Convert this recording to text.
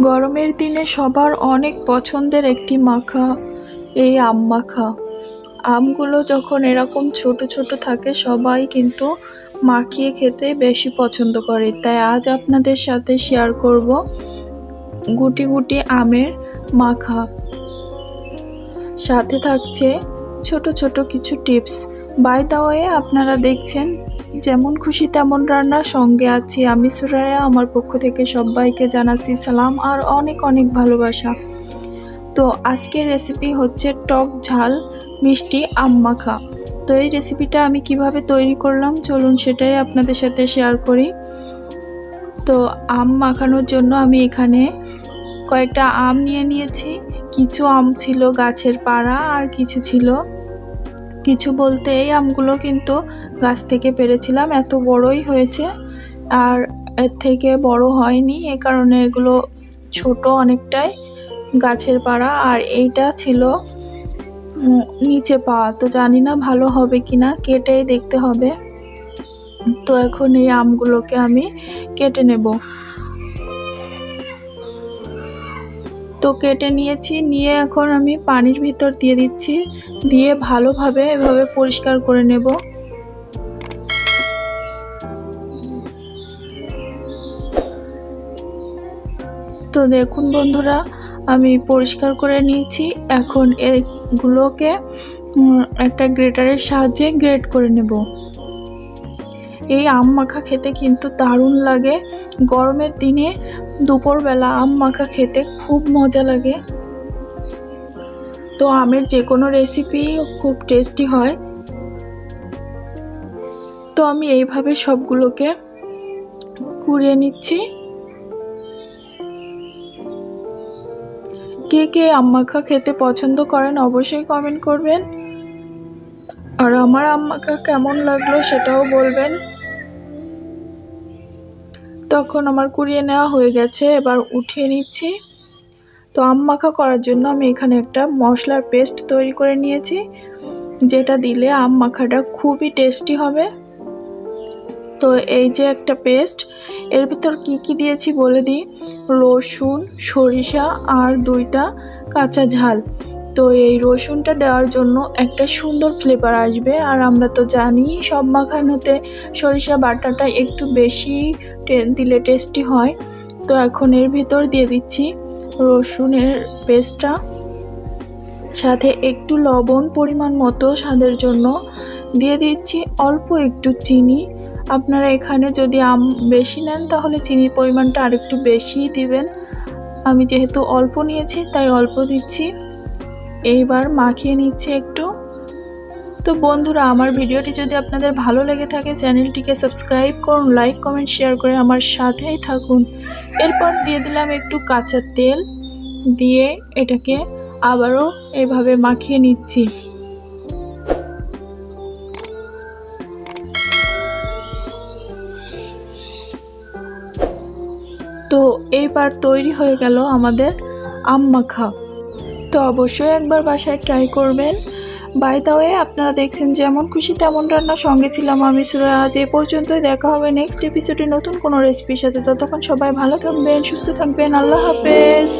গরমের দিনে সবার অনেক পছন্দের একটি মাখা, এই আম মাখা। আমগুলো যখন এরকম ছোট ছোট থাকে, সবাই কিন্তু মাখিয়ে খেতে বেশি পছন্দ করে। তাই আজ আপনাদের সাথে শেয়ার করব গুটি গুটি আমের মাখা। সাথে থাকছে ছোট ছোট কিছু টিপস বাই দা ওয়ে আপনারা দেখছেন, যেমন খুশি তেমন রান্নার সঙ্গে আছি আমি সুরায়া আমার পক্ষ থেকে সবাইকে জানাচ্ছি সালাম আর অনেক অনেক ভালোবাসা। তো আজকের রেসিপি হচ্ছে টক ঝাল মিষ্টি আম মাখা তো এই রেসিপিটা আমি কীভাবে তৈরি করলাম, চলুন সেটাই আপনাদের সাথে শেয়ার করি। তো আম মাখানোর জন্য আমি এখানে কয়েকটা আম নিয়ে নিয়েছি। কিছু আম ছিল গাছের পাড়া আর কিছু ছিল কিছু বলতে এই আমগুলো কিন্তু গাছ থেকে পেরেছিলাম, এত বড়ই হয়েছে। আর এর থেকে বড় হয়নি, এ কারণে এগুলো ছোট অনেকটাই গাছের পাড়া। আর এইটা ছিল নিচে পাওয়া, তো জানি না ভালো হবে কি না কেটেই দেখতে হবে। তো এখন এই আমগুলোকে আমি কেটে নেব। তো কেটে নিয়েছি, নিয়ে এখন আমি পানির ভিতর দিয়ে দিচ্ছি, দিয়ে ভালোভাবে এভাবে পরিষ্কার করে নেব। তো দেখুন বন্ধুরা, আমি পরিষ্কার করে নিয়েছি, এখন এগুলোকে একটা গ্রেটারের সাহায্যে গ্রেট করে নেব। এই আম মাখা খেতে কিন্তু দারুণ লাগে। গরমের দিনে দুপুরবেলা আম মাখা খেতে খুব মজা লাগে। তো আমের যে কোনো রেসিপি খুব টেস্টি হয়। তো আমি এইভাবে সবগুলোকে কুড়িয়ে নিচ্ছি। কে কে আম মাখা খেতে পছন্দ করেন অবশ্যই কমেন্ট করবেন। আর আমার আম মাখা কেমন লাগল সেটাও বলবেন। তখন আমার কুড়িয়ে নেওয়া হয়ে গেছে, এবার উঠিয়ে নিচ্ছি। তো আম মাখা করার জন্য আমি এখানে একটা মশলার পেস্ট তৈরি করে নিয়েছি, যেটা দিলে আম মাখাটা খুবই টেস্টি হবে। তো এই যে একটা পেস্ট, এর ভিতর কি কি দিয়েছি বলে দিই? রসুন, সরিষা আর দুইটা কাঁচা ঝাল। তো এই রসুনটা দেওয়ার জন্য একটা সুন্দর ফ্লেভার আসবে। আর আমরা তো জানি সব মাখানোতে সরিষা বাটাটা একটু বেশি দিলে টেস্টি হয়। তো এখন এর ভিতর দিয়ে দিচ্ছি রসুনের পেস্টটা সাথে একটু লবণ পরিমাণ মতো স্বাদের জন্য। দিয়ে দিচ্ছি অল্প একটু চিনি। আপনারা এখানে যদি আম বেশি নেন তাহলে চিনির পরিমাণটা আরেকটু বেশি দিবেন। আমি যেহেতু অল্প নিয়েছি তাই অল্প দিচ্ছি। এইবার মাখিয়ে নিচ্ছি একটু। তো বন্ধুরা, আমার ভিডিওটি যদি আপনাদের ভালো লেগে থাকে, চ্যানেলটিকে সাবস্ক্রাইব করুন, লাইক, কমেন্ট, শেয়ার করে আমার সাথেই থাকুন। এরপর দিয়ে দিলাম একটু কাঁচা তেল, দিয়ে এটাকে আবারও এভাবে মাখিয়ে নিচ্ছি। তো এইবার তৈরি হয়ে গেল আমাদের আম মাখা। তো অবশ্যই একবার বাসায় ট্রাই করবেন। বাই দা ওয়ে আপনারা দেখছেন যেমন খুশি তেমন রান্নার সঙ্গে ছিলাম আমি সুরা আজ এ পর্যন্তই দেখা হবে নেক্সট এপিসোডে নতুন কোনো রেসিপির সাথে। ততক্ষণ সবাই ভালো থাকবেন, সুস্থ থাকবেন। আল্লাহ হাফেজ।